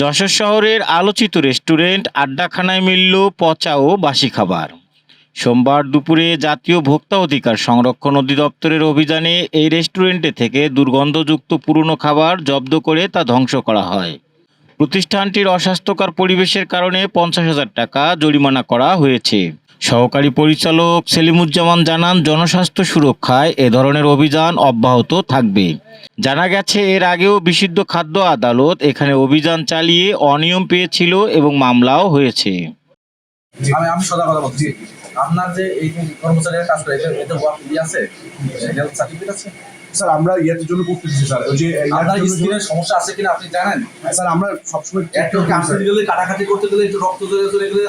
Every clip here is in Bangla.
যশোর শহরের আলোচিত রেস্টুরেন্ট, আড্ডাখানায় মিলল পচা ও বাসি খাবার। সোমবার দুপুরে জাতীয় ভোক্তা অধিকার সংরক্ষণ অধিদপ্তরের অভিযানে এই রেস্টুরেন্টে থেকে দুর্গন্ধযুক্ত পুরনো খাবার জব্দ করে তা ধ্বংস করা হয়। প্রতিষ্ঠানটির অস্বাস্থ্যকর পরিবেশের কারণে পঞ্চাশ হাজার টাকা জরিমানা করা হয়েছে। সহকারী পরিচালক সেলিমুজ্জামান জানান, জনস্বাস্থ্য সুরক্ষায় এ ধরনের অভিযান অব্যাহত থাকবে। জানা গেছে, এর আগেও বিশুদ্ধ খাদ্য আদালত এখানে অভিযান চালিয়ে অনিয়ম পেয়েছিল এবং মামলাও হয়েছে। আপনার যে এই কর্মচারীরা কাজ করে এটা ওয়ার্ক আছে? আছে? স্যার আমরা ইয়াদের জন্য করতেছি স্যার ওই যে ইয়ার আপনার জন্য- স্কিনের সমস্যা আছে কিনা আপনি জানেন? স্যার আমরা সবসময় একটু কাটতে গেলে কাটাকাটি করতে গেলে একটু রক্ত জড়ে চলে গেলে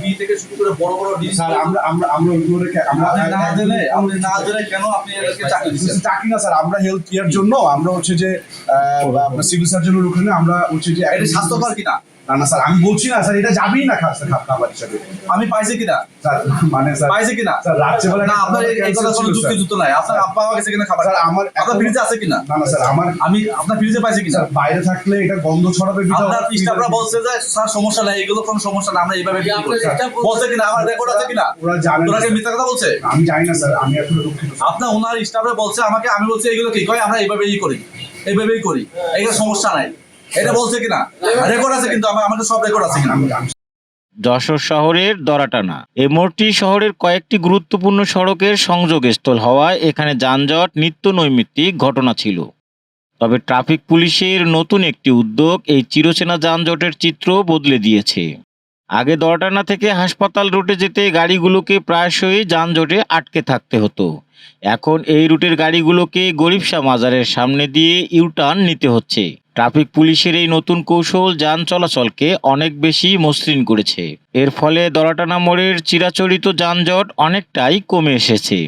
বি থেকে শুরু করে বড় বড় ডিজিজ স্যার আমরা আমরা আমরা ওইগুলো আমরা না জেনে আপনি না জেনে কেন আপনি এদেরকে চাকরি দিচ্ছেন? চাকরি না স্যার আমরা হেলথ কেয়ার জন্য আমরা হচ্ছে যে আপনার সিভিল সার্জনের ওখানে আমরা হচ্ছে যে এটা স্বাস্থ্যকর কিনা? না না স্যার আমি বলছি না স্যার এটা যাবেই না খা- স্যার খাবার হিসাবে। আমি পাইছি কিনা? স্যার মানে স্যার পাইছে কিনা? স্যার রাত্রেবেলা না আপনার এই- কথা কোনো যুক্তি যুক্ত নাই। আপনার আব্বা আমার কাছে কিনা খাবার স্যার আমার আপনার ফ্রিজে আছে কিনা? না না স্যার আমার আমি আপনার ফ্রিজে পাইছি কিনা? বাইরে থাকলে এটা গন্ধ ছড়াবে আপনার ওরা স্টাফরা বলছে যে স্যার সমস্যা নাই এগুলো কোনো সমস্যা না আমরা এইভাবে। বলছে কিনা? আমার রেকর্ড আছে কিনা? ওরা জানে তোরা কি মিথ্যা কথা বলছে? আমি জানি না স্যার আমি আসলে দুঃখিত আপনার ওনার স্টাফরা বলছে আমাকে আমি বলছি এগুলো কি? কয় আমরা এইভাবেই করি। এইভাবেই করি। এগুলো সমস্যা নাই। এটা বলছে কিনা? রেকর্ড আছে কিন্তু আমার আমাদের সব রেকর্ড আছে কিনা? যশোর শহরের দরাটানা। এ মোড়টি শহরের কয়েকটি গুরুত্বপূর্ণ সড়কের সংযোগস্থল হওয়ায় এখানে যানজট, নিত্য নৈমিত্তিক ঘটনা ছিল। তবে ট্রাফিক পুলিশের নতুন একটি উদ্যোগ এই চিরসেনা যানজটের চিত্র বদলে দিয়েছে। আগে দরটানা থেকে হাসপাতাল রুটে যেতে গাড়িগুলোকে প্রায়শই যানজটে আটকে থাকতে হতো। এখন এই রুটের গাড়িগুলোকে গরিবশা মাজারের সামনে দিয়ে ইউটার্ন নিতে হচ্ছে। ট্রাফিক পুলিশের এই নতুন কৌশল যান চলাচলকে অনেক বেশি মসৃণ করেছে। এর ফলে দরাটানা মোড়ের চিরাচরিত যানজট অনেকটাই কমে এসেছে।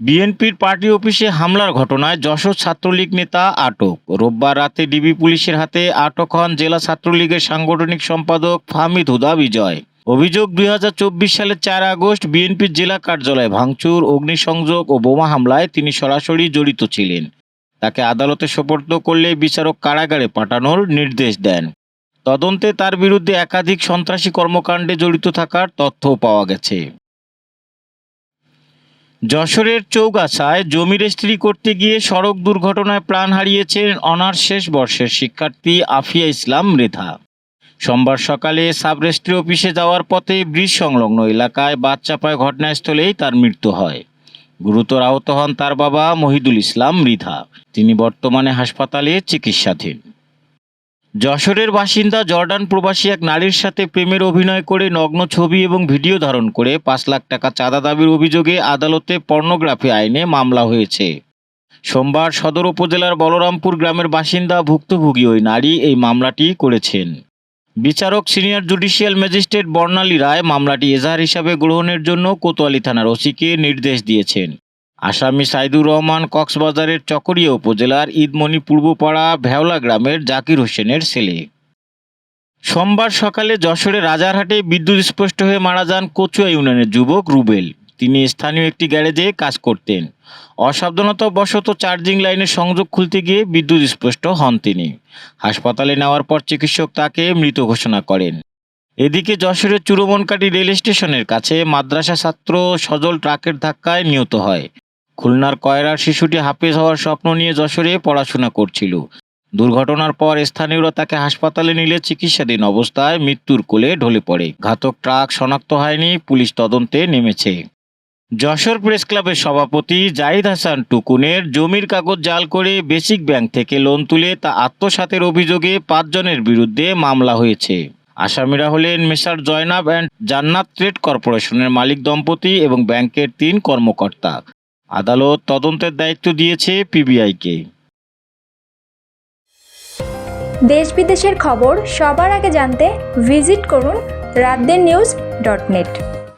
বিএনপির পার্টি অফিসে হামলার ঘটনায় যশোর ছাত্রলীগ নেতা আটক। রোববার রাতে ডিবি পুলিশের হাতে আটক হন জেলা ছাত্রলীগের সাংগঠনিক সম্পাদক ফাহমিদ হুদা বিজয়। অভিযোগ দুই হাজার চব্বিশ সালের চার আগস্ট বিএনপির জেলা কার্যালয়ে ভাঙচুর, অগ্নিসংযোগ ও বোমা হামলায় তিনি সরাসরি জড়িত ছিলেন। তাকে আদালতে সোপর্দ করলে বিচারক কারাগারে পাঠানোর নির্দেশ দেন। তদন্তে তার বিরুদ্ধে একাধিক সন্ত্রাসী কর্মকাণ্ডে জড়িত থাকার তথ্যও পাওয়া গেছে। যশোরের চৌগাছায় জমি রেস্ত্রি করতে গিয়ে সড়ক দুর্ঘটনায় প্রাণ হারিয়েছেন অনার্স শেষ বর্ষের শিক্ষার্থী আফিয়া ইসলাম মৃধা। সোমবার সকালে সাব রেস্ট্রি অফিসে যাওয়ার পথে ব্রিজ সংলগ্ন এলাকায় বাদ চাপায় ঘটনাস্থলেই তার মৃত্যু হয়। গুরুতর আহত হন তার বাবা মহিদুল ইসলাম মৃধা। তিনি বর্তমানে হাসপাতালে চিকিৎসাধীন। যশোরের বাসিন্দা জর্ডান প্রবাসী এক নারীর সাথে প্রেমের অভিনয় করে নগ্ন ছবি এবং ভিডিও ধারণ করে পাঁচ লাখ টাকা চাঁদা দাবির অভিযোগে আদালতে পর্নোগ্রাফি আইনে মামলা হয়েছে। সোমবার সদর উপজেলার বলরামপুর গ্রামের বাসিন্দা ভুক্তভোগী ওই নারী এই মামলাটি করেছেন। বিচারক senior judicial magistrate Barnali Roy মামলাটি এজাহার হিসাবে গ্রহণের জন্য কোতোয়ালি থানার ওসিকে নির্দেশ দিয়েছেন। আসামি সাইদুর রহমান কক্সবাজারের চকরিয়া উপজেলার ঈদমণি পূর্বপাড়া ভেওলা গ্রামের জাকির হোসেনের ছেলে। সোমবার সকালে যশোরের রাজারহাটে বিদ্যুৎ স্পষ্ট হয়ে মারা যান কচুয়া ইউনিয়নের যুবক রুবেল। তিনি স্থানীয় একটি গ্যারেজে কাজ করতেন। অসাবধানতাবশত চার্জিং লাইনের সংযোগ খুলতে গিয়ে বিদ্যুৎ স্পষ্ট হন তিনি। হাসপাতালে নেওয়ার পর চিকিৎসক তাকে মৃত ঘোষণা করেন। এদিকে যশোরের চুরমনকাটি রেল স্টেশনের কাছে মাদ্রাসা ছাত্র সজল ট্রাকের ধাক্কায় নিহত হয়। খুলনার কয়রার শিশুটি হাফেজ হওয়ার স্বপ্ন নিয়ে যশোরে পড়াশোনা করছিল। দুর্ঘটনার পর স্থানীয়রা তাকে হাসপাতালে নিলে চিকিৎসাধীন অবস্থায় মৃত্যুর কোলে ঢলে পড়ে। ঘাতক ট্রাক শনাক্ত হয়নি, পুলিশ তদন্তে নেমেছে। যশোর প্রেস ক্লাবের সভাপতি জাহিদ হাসান টুকুনের জমির কাগজ জাল করে বেসিক ব্যাংক থেকে লোন তুলে তা আত্মসাতের অভিযোগে পাঁচজনের বিরুদ্ধে মামলা হয়েছে। আসামিরা হলেন Messrs Zainab and Jannat trade কর্পোরেশনের মালিক দম্পতি এবং ব্যাংকের তিন কর্মকর্তা। আদালত তদন্তের দায়িত্ব দিয়েছে পিবিআইকে। দেশ বিদেশের খবর সবার আগে জানতে ভিজিট করুন রাতদের নিউজ ডট নেট।